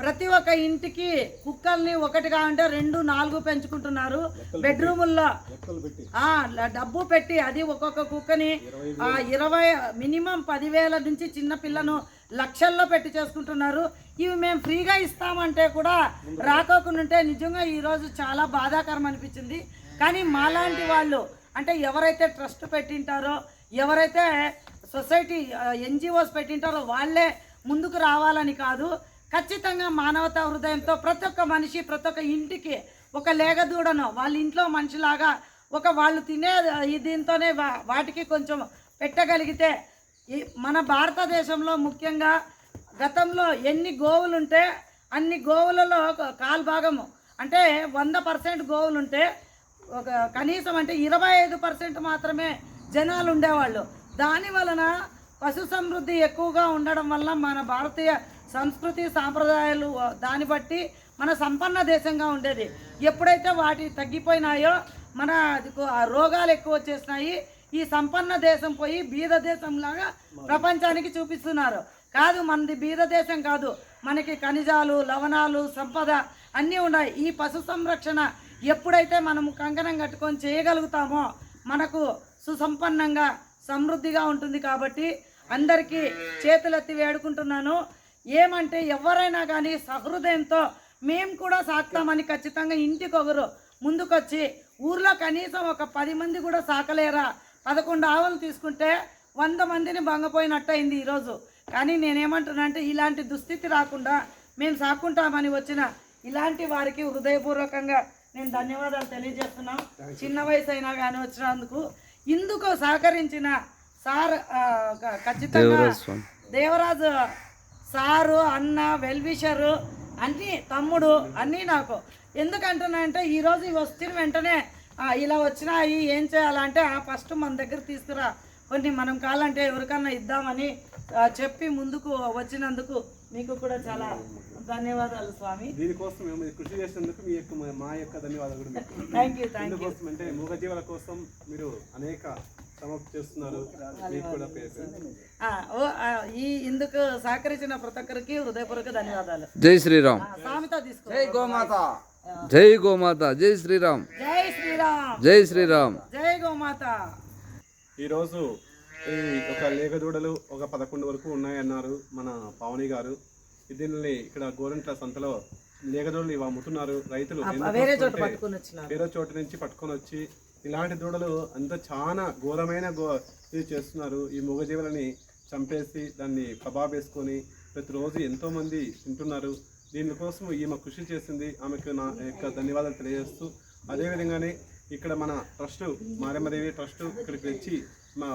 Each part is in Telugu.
ప్రతి ఒక్క ఇంటికి కుక్కల్ని ఒకటిగా అంటే రెండు నాలుగు పెంచుకుంటున్నారు. బెడ్రూముల్లో డబ్బు పెట్టి అది ఒక్కొక్క కుక్కని ఇరవై మినిమం పదివేల నుంచి చిన్న పిల్లను లక్షల్లో పెట్టి చేసుకుంటున్నారు. ఇవి మేము ఫ్రీగా ఇస్తామంటే కూడా రాకోకుండా ఉంటే నిజంగా ఈరోజు చాలా బాధాకరం అనిపించింది. కానీ మాలాంటి వాళ్ళు అంటే ఎవరైతే ట్రస్ట్ పెట్టింటారో ఎవరైతే సొసైటీ ఎన్జిఓస్ పెట్టింటారో వాళ్ళే ముందుకు రావాలని కాదు ఖచ్చితంగా మానవతా హృదయంతో ప్రతి ఒక్క మనిషి ప్రతి ఒక్క ఇంటికి ఒక లేగదూడను. వాళ్ళ ఇంట్లో మనిషిలాగా ఒక వాళ్ళు తినే దీంతోనే వా- వాటికి కొంచెం పెట్టగలిగితే ఈ మన భారతదేశంలో ముఖ్యంగా గతంలో ఎన్ని గోవులు ఉంటే అన్ని గోవులలో కాల్భాగము కాలు భాగము. అంటే వంద పర్సెంట్ గోవులు ఉంటే ఒక కనీసం అంటే ఇరవై ఐదు పర్సెంట్ మాత్రమే జనాలు ఉండేవాళ్ళు దాని వలన పశు సమృద్ధి ఎక్కువగా ఉండడం వల్ల మన భారతీయ సంస్కృతి సాంప్రదాయాలు దాన్ని బట్టి మన సంపన్న దేశంగా ఉండేది. ఎప్పుడైతే వాటి తగ్గిపోయినాయో మన రోగాలు ఎక్కువ వచ్చేసినాయి ఈ సంపన్న దేశం పోయి బీద దేశంలాగా ప్రపంచానికి చూపిస్తున్నారు. కాదు మనది బీద దేశం కాదు. మనకి ఖనిజాలు లవణాలు సంపద అన్నీ ఉన్నాయి. ఈ పశు సంరక్షణ ఎప్పుడైతే మనము కంకణం కట్టుకొని చేయగలుగుతామో మనకు సుసంపన్నంగా సమృద్ధిగా ఉంటుంది కాబట్టి అందరికీ చేతులెత్తి వేడుకుంటున్నాను. ఏమంటే ఎవరైనా కానీ సహృదయంతో మేము కూడా సాకుతామని ఖచ్చితంగా ఇంటికి ఒకరు ముందుకొచ్చి ఊర్లో కనీసం ఒక పది మంది కూడా సాకలేరా? పదకొండు ఆవులు తీసుకుంటే వంద మందిని భంగపోయినట్టు అయింది ఈరోజు. కానీ నేనేమంటున్నా అంటే ఇలాంటి దుస్థితి రాకుండా మేము సాకుంటామని వచ్చిన ఇలాంటి వారికి హృదయపూర్వకంగా నేను ధన్యవాదాలు తెలియజేస్తున్నాం. చిన్న వయసు అయినా కానీ వచ్చినందుకు. ఇందుకు సహకరించిన సార్ ఆ, ఖచ్చితంగా దేవరాజ్ సారు అన్న వెల్విషరు అన్నీ తమ్ముడు అన్నీ నాకు. ఎందుకంటున్నా అంటే ఈరోజు ఇవి వచ్చిన వెంటనే ఆ, ఇలా వచ్చినాయి ఏం చేయాలంటే ఫస్ట్ మన దగ్గర తీసుకురా. కొన్ని మనం కావాలంటే ఎవరికన్నా ఇద్దామని ఆ, చెప్పి ముందుకు వచ్చినందుకు మీకు కూడా చాలా ధన్యవాదాలు స్వామి. దీనికోసం మేము కృషి చేసినందుకు మీ యొక్క మా యొక్క ధన్యవాదాలు కూడా థ్యాంక్ యూ థ్యాంక్ యూ అంటే మూగజీవుల కోసం మీరు అనేక ఈ ఇందుకు సహకరించిన ప్రతి ఒక్కరికి హృదయపూర్వక ధన్యవాదాలు. జై శ్రీరామ్. సామెత తీసుకో. జై గోమాత. జై శ్రీరామ్. జై శ్రీరామ్. జై శ్రీరామ్. జై గోమాత. ఈరోజు ఈ ఒక లేగదూడలు ఒక పదకొండు వరకు ఉన్నాయన్నారు మన పావని గారు. దీనిని ఇక్కడ గోరంట్ల సంతలో లేగదూడలు ఇవి అమ్ముతున్నారు రైతులు వేరే చోట నుంచి పట్టుకొని వచ్చి ఇలాంటి దూడలు అంత చాలా ఘోరమైన గో ఇది చేస్తున్నారు. ఈ మూగజీవులని చంపేసి దాన్ని కబాబ్ వేసుకొని ప్రతిరోజు ఎంతోమంది తింటున్నారు. దీనికోసం ఈమె కృషి చేసింది. ఆమెకు నా యొక్క ధన్యవాదాలు తెలియజేస్తూ అదేవిధంగానే ఇక్కడ మన ట్రస్ట్ మారేమదేవి ట్రస్ట్ ఇక్కడికి తెచ్చి మా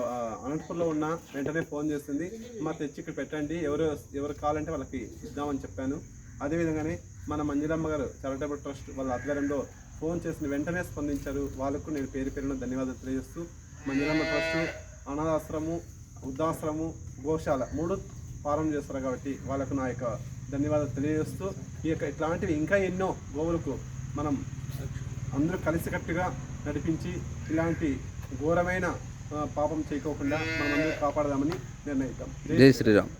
అనంతపూర్లో ఉన్న వెంటనే ఫోన్ చేసింది. మా తెచ్చి ఇక్కడ పెట్టండి. ఎవరు ఎవరు కావాలంటే వాళ్ళకి ఇద్దామని చెప్పాను. అదేవిధంగానే మన మంజులమ్మ గారు చారిటబుల్ ట్రస్ట్ వాళ్ళ ఆధ్వర్యంలో ఫోన్ చేసిన వెంటనే స్పందించారు. వాళ్ళకు నేను పేరు పేరున ధన్యవాదాలు తెలియజేస్తూ మంజులమ్మ ట్రస్ట్ అనాథాశ్రము వృద్ధాశ్రము గోశాల మూడు ప్రారంభం చేస్తారు కాబట్టి వాళ్ళకు నా యొక్క ధన్యవాదాలు తెలియజేస్తూ ఈ యొక్క ఇట్లాంటివి ఇంకా ఎన్నో గోవులకు మనం అందరూ కలిసికట్టుగా నడిపించి ఇలాంటి ఘోరమైన పాపం చేయకోకుండా మనం అందరూ కాపాడదామని నిర్ణయిద్దాం. జై శ్రీరామ్.